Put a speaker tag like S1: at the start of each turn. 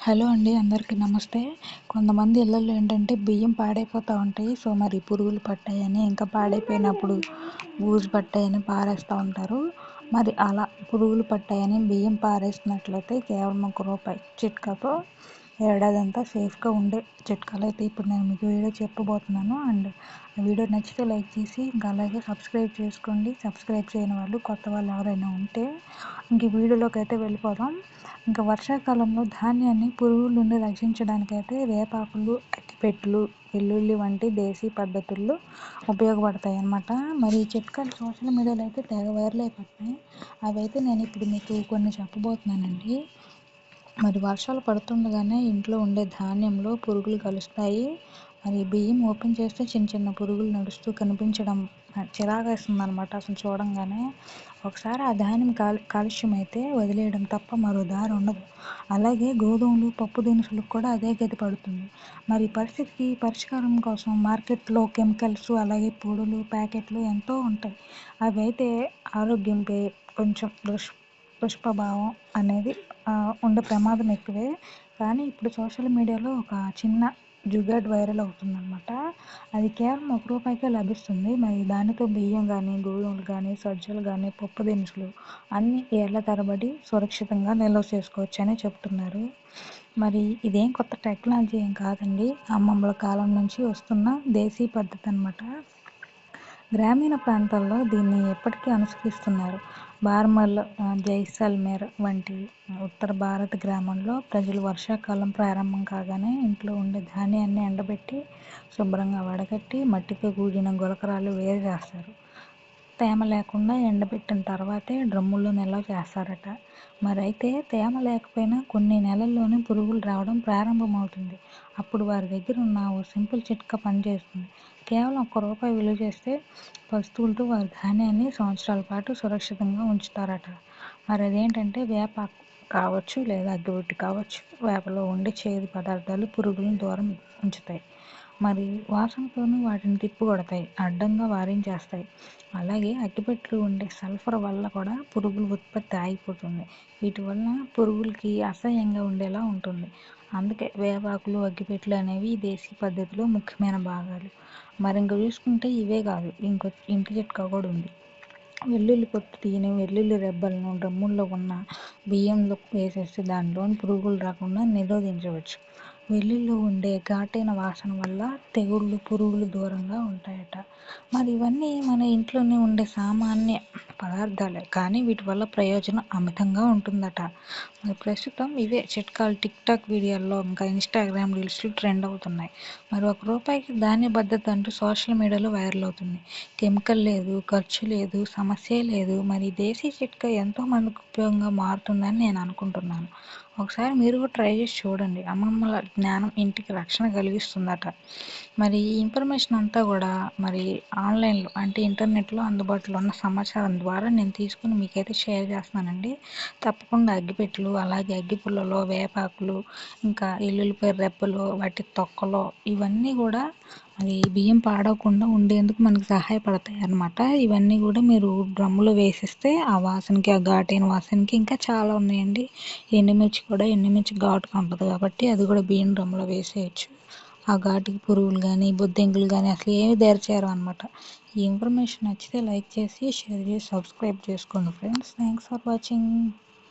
S1: Hello అండి అందరికీ నమస్తే. కొంతమంది ఇళ్ళల్లో ఏంటంటే బియ్యం పాడైపోతూ ఉంటాయి. సో మరి పురుగులు పట్టాయని ఇంకా పాడైపోయినప్పుడు బూజు పట్టాయని పారేస్తూ ఉంటారు. మరి అలా పురుగులు పట్టాయని బియ్యం పారేసినట్లయితే కేవలం ఒక రూపాయి చిట్కాతో ఏడాదంతా సేఫ్గా ఉండే చిట్కాలు అయితే ఇప్పుడు నేను మీకు వీడియో చెప్పబోతున్నాను. అండ్ వీడియో నచ్చితే లైక్ చేసి ఇంకా అలాగే సబ్స్క్రైబ్ చేసుకోండి. సబ్స్క్రైబ్ చేయని వాళ్ళు కొత్త వాళ్ళు ఎవరైనా ఉంటే ఇంక వీడియోలోకి అయితే వెళ్ళిపోదాం. ఇంకా వర్షాకాలంలో ధాన్యాన్ని పురుగుల నుండి రక్షించడానికైతే వేపాకులు అక్కిపెట్లు వెల్లుల్లి వంటి దేశీ పద్ధతుల్లో ఉపయోగపడతాయి అన్నమాట మరి ఈ చిట్కాలు సోషల్ మీడియాలో అయితే తెగ వైరల్ అయిపోతున్నాయి. అవి అయితే నేను ఇప్పుడు మీకు కొన్ని చెప్పబోతున్నానండి. మరి వర్షాలు పడుతుండగానే ఇంట్లో ఉండే ధాన్యంలో పురుగులు కలుస్తాయి. మరి బియ్యం ఓపెన్ చేస్తే చిన్న చిన్న పురుగులు నడుస్తూ కనిపించడం చిరాకేస్తుంది అనమాట అసలు చూడంగానే. ఒకసారి ఆ ధాన్యం కాలు కాలుష్యం అయితే వదిలేయడం తప్ప మరో దారి ఉండదు. అలాగే గోధుమలు పప్పు దినుసులకు కూడా అదే గతి పడుతుంది. మరి పరిస్థితికి పరిష్కారం కోసం మార్కెట్లో కెమికల్స్ అలాగే పొడులు ప్యాకెట్లు ఎంతో ఉంటాయి. అవి అయితే ఆరోగ్యంపై కొంచెం దుష్ దుష్ప్రభావం అనేది ఉండే ప్రమాదం ఎక్కువే. కానీ ఇప్పుడు సోషల్ మీడియాలో ఒక చిన్న జుగాడ్ వైరల్ అవుతుందన్నమాట. అది కేవలం ఒక రూపాయికే లభిస్తుంది. మరి దానితో బియ్యం కానీ గోధుమలు కానీ సజ్జలు కానీ పప్పు దినుసులు అన్ని ఏళ్ళ తరబడి సురక్షితంగా నిల్వ చేసుకోవచ్చు అని చెప్తున్నారు. మరి ఇదేం కొత్త టెక్నాలజీ ఏం కాదండి. అమ్మమ్మల కాలం నుంచి వస్తున్న దేశీ పద్ధతి అనమాట గ్రామీణ ప్రాంతాల్లో దీన్ని ఎప్పటికీ అనుసరిస్తున్నారు. బార్మల్ జైసల్మేర్ వంటి ఉత్తర భారత గ్రామంలో ప్రజలు వర్షాకాలం ప్రారంభం కాగానే ఇంట్లో ఉండే ధాన్యాన్ని ఎండబెట్టి శుభ్రంగా వడగట్టి మట్టితో కూడిన గులకరాలు వేరు చేస్తారు. తేమ లేకుండా ఎండబెట్టిన తర్వాతే డ్రమ్ముల్లో నిల్వ చేస్తారట మరైతే తేమ లేకపోయినా కొన్ని నెలల్లోనే పురుగులు రావడం ప్రారంభమవుతుంది. అప్పుడు వారి దగ్గర ఉన్న ఓ సింపుల్ చిట్కా పనిచేస్తుంది. కేవలం ఒక్క రూపాయి విలువ చేస్తే వస్తువులతో వారి ధాన్యాన్ని సంవత్సరాల పాటు సురక్షితంగా ఉంచుతారట. మరి అదేంటంటే వేప కావచ్చు లేదా అగ్గిబొట్టి కావచ్చు వేపలో ఉండే చేదు పదార్థాలు పురుగులను దూరం ఉంచుతాయి. మరి వాసనతోనూ వాటిని తిప్పికొడతాయి. అడ్డంగా వారించేస్తాయి. అలాగే అగ్గిపెట్టెలో ఉండే సల్ఫర్ వల్ల కూడా పురుగుల ఉత్పత్తి ఆగిపోతుంది. వీటి వలన పురుగులకి అసహ్యంగా ఉండేలా ఉంటుంది. అందుకే వేపాకులు అగ్గిపెట్టెలు అనేవి దేశీ పద్ధతిలో ముఖ్యమైన భాగాలు. మరి ఇంక చూసుకుంటే ఇవే కాదు ఇంకో ఇంటి చిట్కా కూడా ఉంది. వెల్లుల్లి పొట్టు తీయని వెల్లుల్లి రెబ్బలను డ్రమ్ముల్లో ఉన్న బియ్యంలో వేసేసి దానిలోని పురుగులు రాకుండా నిరోధించవచ్చు. వెల్లుల్లో ఉండే ఘాటైన వాసన వల్ల తెగుళ్ళు పురుగులు దూరంగా ఉంటాయట. మరి ఇవన్నీ మన ఇంట్లోనే ఉండే సామాన్య పదార్థాలే. కానీ వీటి వల్ల ప్రయోజనం అమితంగా ఉంటుందట. మరి ప్రస్తుతం ఇవే చిట్కాలు టిక్ టాక్ వీడియోల్లో ఇంకా ఇన్స్టాగ్రామ్ రీల్స్లు ట్రెండ్ అవుతున్నాయి. మరి ఒక రూపాయికి ధాన్య భద్రత అంటూ సోషల్ మీడియాలో వైరల్ అవుతుంది. కెమికల్ లేదు ఖర్చు లేదు సమస్య లేదు. మరి దేశీ చిట్కా ఎంతో మందికి ఉపయోగంగా మారుతుందని నేను అనుకుంటున్నాను. ఒకసారి మీరు కూడా ట్రై చేసి చూడండి. అమ్మమ్మల జ్ఞానం ఇంటికి రక్షణ కలిగిస్తుందట. మరి ఈ ఇన్ఫర్మేషన్ అంతా కూడా మరి ఆన్లైన్లో అంటే ఇంటర్నెట్లో అందుబాటులో ఉన్న సమాచారం ద్వారా ద్వారా నేను తీసుకుని మీకైతే షేర్ చేస్తున్నానండి. తప్పకుండా అగ్గిపెట్టెలు అలాగే అగ్గిపుల్లలో వేపాకులు ఇంకా ఎల్లుల్లిపాయ రెప్పలు వాటి తొక్కలు ఇవన్నీ కూడా అది బియ్యం పాడవకుండా ఉండేందుకు మనకు సహాయపడతాయి అన్నమాట. ఇవన్నీ కూడా మీరు డ్రమ్ములో వేసిస్తే ఆ వాసనకి ఆ ఘాటైన వాసనకి ఇంకా చాలా ఉన్నాయండి. ఎండుమిర్చి కూడా ఎండుమిర్చి ఘాటుగా ఉంటుంది కాబట్టి అది కూడా బియ్యం డ్రమ్ములో వేసేయచ్చు. ఆ ఘాటుకి పురుగులు కానీ బొద్దింకలు కానీ అసలు ఏమి చేయరు అనమాట ఈ ఇన్ఫర్మేషన్ నచ్చితే లైక్ చేసి షేర్ చేసి సబ్స్క్రైబ్ చేసుకోండి ఫ్రెండ్స్. Thanks for watching.